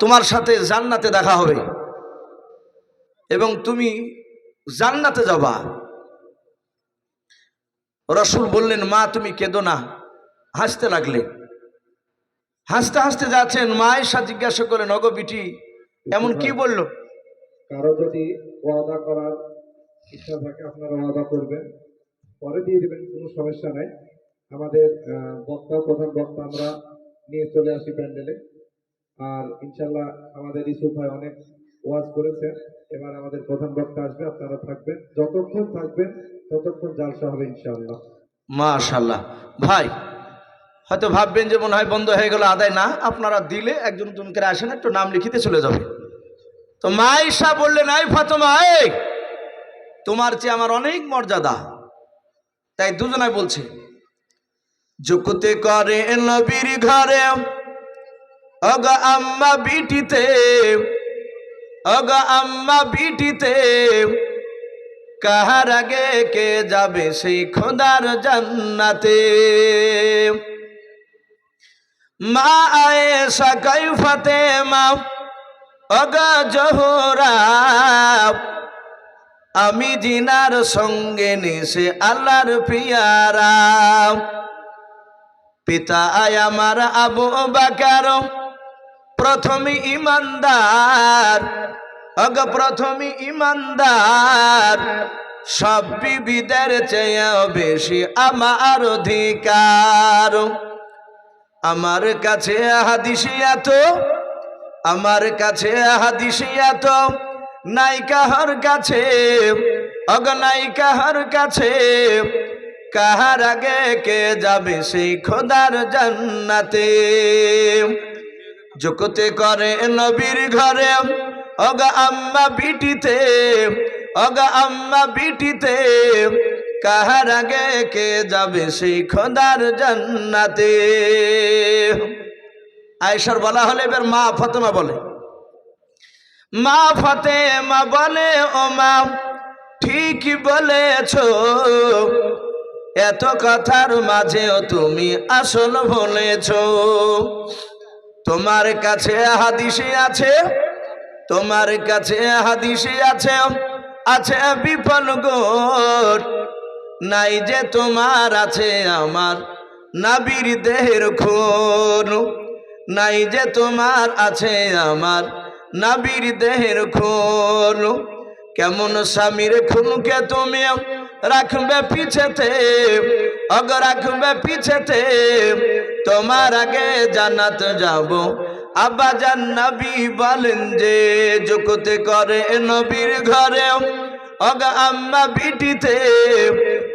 তোমার সাথে জান্নাতে দেখা হবে। এবং তুমি জান্নাতে যাবা। রসুল বললেন, মা, তুমি কেঁদো না। হাসতে লাগলে। হাসতে হাসতে যাচ্ছেন, মা এসা জিজ্ঞাসা করলেন, অগো বিটি, এমন কি বলল? কারও যদি ওয়াদা করার ইচ্ছা থাকে, আপনারা ওয়াদা করবেন। পরে দিয়ে দেবেন, কোনো সমস্যা নাই। আমাদের বক্তা, প্রধান বক্তা, আমরা নিয়ে চলে আসি প্যান্ডেলে। আর ইনশাল্লাহ আমাদের ইসুফ ভাই অনেক ওয়াজ করেছেন। এবার আমাদের প্রধান বক্তা আসবে, আপনারা থাকবেন। যতক্ষণ থাকবেন, ততক্ষণ জালসা হবে ইনশাআল্লাহ। মাশাল্লাহ ভাই, হয়তো ভাববেন যে মনে হয় বন্ধ হয়ে গেল আদায়। না, আপনারা দিলে একজন তুমি করে আসেন, একটু নাম লিখিতে চলে যাবে। তো মাইশা বললেন আই ফাতেমা, এই, তোমার চেয়ে আমার অনেক মর্যাদা। তাই দুজনায় বলছে জুকুতে করে নবীর ঘরে অগ আম্মা বিটিতে, অগ আম্মা বিটিতে, কাহার আগে কে যাবে সেই খোদার জান্নাতে? মা আয়েশা কাইফাতে মা অগা জোহরা, আমি জিনার সঙ্গে নিশে আল্লাহর পিয়ারা। পিতা আয় আমার আবু বাকার প্রথম ইমানদার, অগ প্রথম ইমানদার, সব বিবিদের চেয়ে বেশি আমার অধিকার। আমার কাছে হাদিসি এত, আমার কাছে হাদিসি এত, নাই কাহার কাছে, অগ নাই কাহার কাছে, কাহার আগে কে যাবে সেই খোদার জান্নাতে? জগতে করে নবীর ঘরে। অগ আম্মা বিটিতে, অগ আম্মা বিটিতে, কাহার আগে কে যাবে সেই খোদার জান্নাতে? আয়েশার বলা হলে এবার মা ফাতেমা বলে। মা ফাতেমা বলে, ও মা ঠিকই বলেছ। এত কথার মাঝেও তুমি আসল বলেছ। তোমার কাছে হাদিসে আছে, তোমার কাছে হাদিসে আছে আছে বিপন গোট। নাই যে তোমার, আছে আমার নাবির দেহের খুন নাই যে তোমার, আছে আমার নাবির দেহের খুন কেমন স্বামীর খুনকে তুমি রাখবে পিছেতে, অগ রাখবে পিছেতে, তোমার আগে জানাত যাব। আব্বা জান নবী বলেন যে জগতে করে নবীর ঘরে। অগ আম্মা বিটিতে,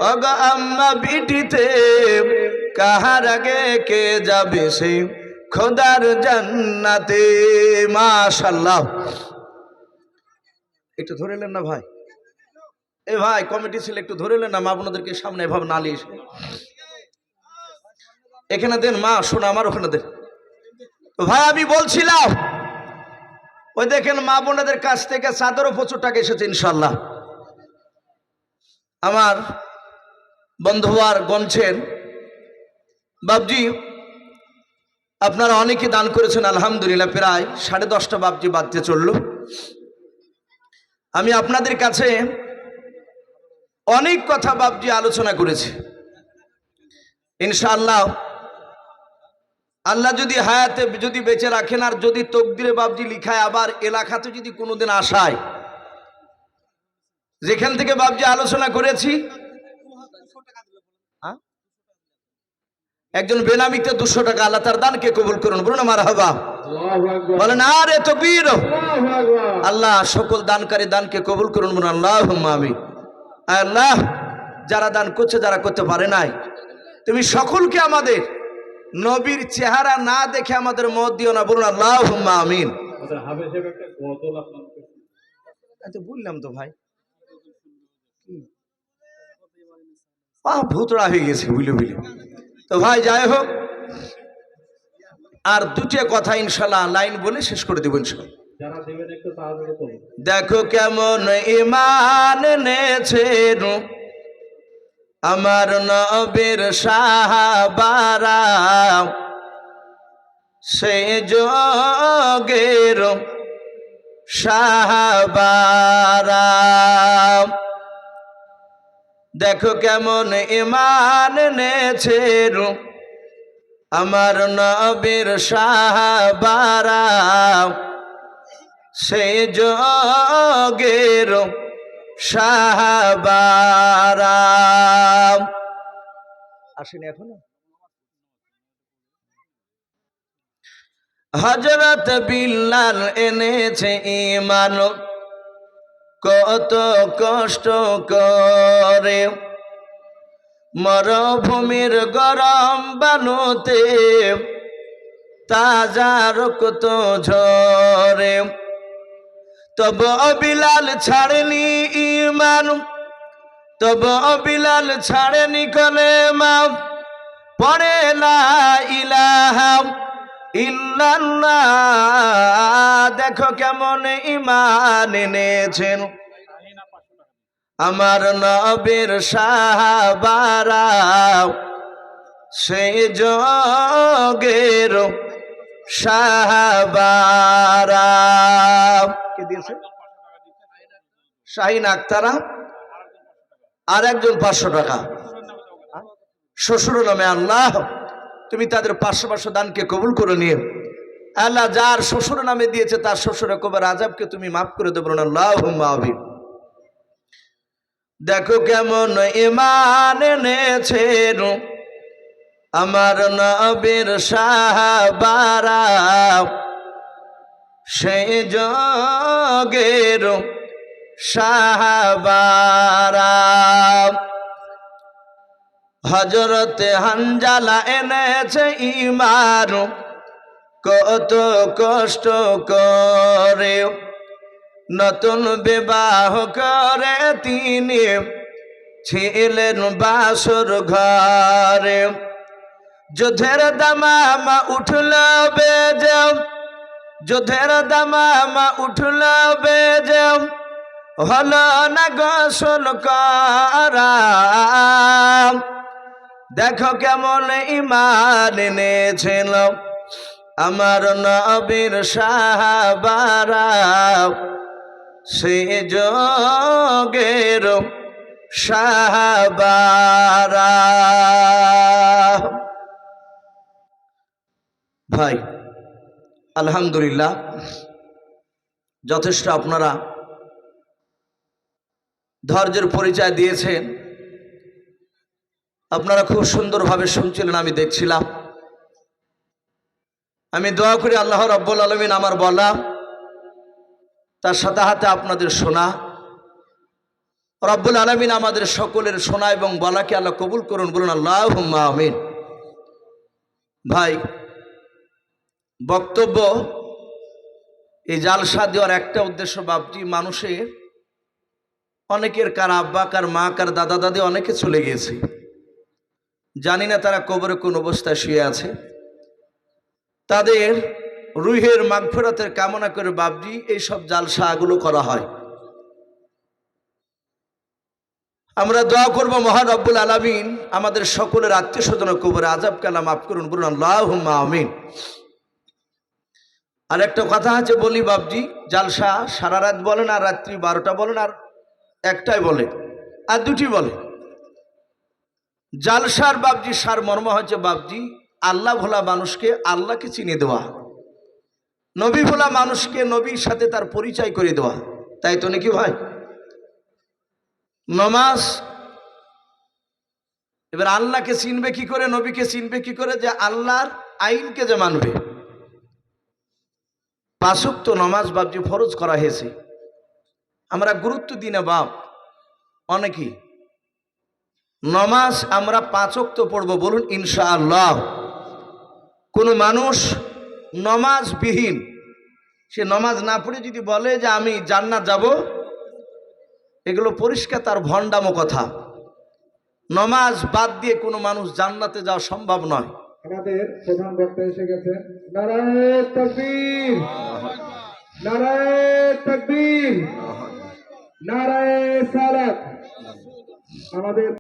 অগ আম্মা বিটিতে, কাহার আগে কে যাবে সে? খোদার জান্নাতে, মাশাল্লাহ। একটু ধরে নেন না ভাই। এ ভাই, কমিটি ছিল, একটু ধরে না, মা বোনদেরকে সামনে এভাবে নালিশ। এখানে দেন, মা, শোনা, আমার ওখানে দেন। ভাই, আমি বলছিলাম, ওই দেখেন, মা বোনদের কাছ থেকে চাদরও প্রচুর টাকা এসেছে ইনশাল্লাহ আমার বন্ধুয়ার গনছেন বাবজি আপনারা অনেকে দান করেছেন, আলহামদুলিল্লাহ, প্রায় সাড়ে দশটা বাবজি বাদতে চলল। আমি আপনাদের কাছে অনেক কথা বাবজি আলোচনা করেছি। ইনশাআল্লাহ আল্লাহ যদি হায়াতে যদি বেঁচে রাখেন আর যদি তকদিরে বাবজি লিখায় আবার এলাকাতে যদি কোনোদিন আসায় যেখান থেকে বাবজি আলোচনা করেছি? একজন বেনামিতে দুশো টাকা আল্লাহ তার দানকে কবুল করুন বলুন আমার হবা বলেন আরে তো বীর আল্লাহ সকল দানকারী দানকে কবুল করুন বলুন আল্লাহ আমি আল্লাহ যারা দান করছে যারা করতে পারে নাই। তুমি সকলকে আমাদের নবীর চেহারা না দেখে আমাদের মত দিও না বলুন আল্লাহ আমিন। আচ্ছা বললাম তো ভাই। ভূতড়া হয়ে গেছে বুঝলে বুঝলে। তো ভাই যাই হোক। আর দুটো কথা ইনশাল্লাহ লাইন বলে শেষ করে দেবো ইনশাল্লাহ। দেখো কেমন ইমান নেছেন আমার নবীর সাহাবারা সে যোগের সাহাবারা। দেখো কেমন ইমান নেছে আমার নবীর সাহাবারা সে যোগের সাহাবারা। আসেনি এখনও? হজরত বিল্লাল এনেছে ইমান কত কষ্ট করে মরভূমির গরম বানুতে তাজা রক্ত ঝরে। তব বিলাল ছাড়েনি ইমান তব বিলাল ছাড়েনি কলে মা পড়ে লা ইলাহা দেখো কেমন ইমান এনেছেন। আমার নবীর সাহাবারা সে যোগের সাহাবারা। দিয়েছে? শাহিন আক্তারা আর একজন পাঁচশো টাকা। শ্বশুর নামে আল্লাহ, তুমি তাদের পাঁচশো পাঁচশো দানকে কবুল করে নিয়ে। আল্লাহ যার শ্বশুর নামে দিয়েছে, তার শ্বশুর কবার আজাবকে তুমি মাফ করে দেবো না আল্লাহ মাহবিব দেখো কেমন ইমান এনেছেন আমার নবীর সাহাবারা। সেই যোগের সাহাবারা। হজরতে হানজালা এনেছে ইমার কত কষ্ট করে। নতুন বিবাহ করে তিনি ছিলেন বাসর ঘরে। যুদ্ধের দামামা উঠল বেজে যুদ্ধের দামামা উঠল বেজে। হল না গোসল করা। দেখো কেমন ইমান এনেছিল আমার নবীর সাহাবারা। সে যোগের সাহাবারা। ভাই আলহামদুলিল্লাহ, যথেষ্ট আপনারা ধৈর্যের পরিচয় দিয়েছেন। আপনারা খুব সুন্দরভাবে শুনছিলেন, আমি দেখছিলাম। আমি দোয়া করি আল্লাহ রব্বুল আলমিন আমার বলা, তার সাথে হাতে আপনাদের শোনা। রব্বুল আলমিন আমাদের সকলের শোনা এবং বলাকে আল্লাহ কবুল করুন, বলুন আল্লাহ আমিন। ভাই বক্তব্য, এই জালসা দেওয়ার একটা উদ্দেশ্য বাপটি মানুষের, অনেকের কার আব্বা, কার মা, কার দাদা, দাদি অনেকে চলে গিয়েছে। জানি না তারা কবরে কোন অবস্থায় শুয়ে আছে। তাদের রুহের মাগফেরাতের কামনা করে বাবজি এইসব জালসাগুলো করা হয়। আমরা দোয়া করব, মহান রব্বুল আলমিন আমাদের সকলের আত্মীয় স্বজন কবরে আজাব কালাম মাফ করুন, বলুন আল্লাহ আমিন। আর একটা কথা আছে, বলি বাবজি জালসা সারা রাত বলেন আর রাত্রি বারোটা বলেন আর একটাই বলে, আর দুটি বলে। জালসার বাবজি সার মর্ম হচ্ছে বাবজি আল্লাহ ভোলা মানুষকে আল্লাহকে চিনে দেওয়া। নবী ভোলা মানুষকে নবীর সাথে তার পরিচয় করে দেওয়া। তাই তো নাকি ভাই? নমাজ, এবার আল্লাহকে চিনবে কি করে, নবীকে চিনবে কি করে, যে আল্লাহর আইনকে যে মানবে। পাঁচক তো নমাজ বাবজি ফরজ করা হয়েছে। আমরা গুরুত্ব দিই না বাপ অনেকেই নমাজ আমরা পাঁচক তো পড়ব, বলুন ইনশাআল্লাহ। কোনো মানুষ নমাজবিহীন, সে নমাজ না পড়ে যদি বলে যে আমি জান্নাত যাব, এগুলো পরিষ্কার তার ভণ্ডামো কথা। নমাজ বাদ দিয়ে কোনো মানুষ জান্নাতে যাওয়া সম্ভব নয়। আমাদের প্রধান বক্তা এসে গেছে। নারায়ণ তকবীর! নারায়ণ তকবীর! নারায়ণ সালাত! আমাদের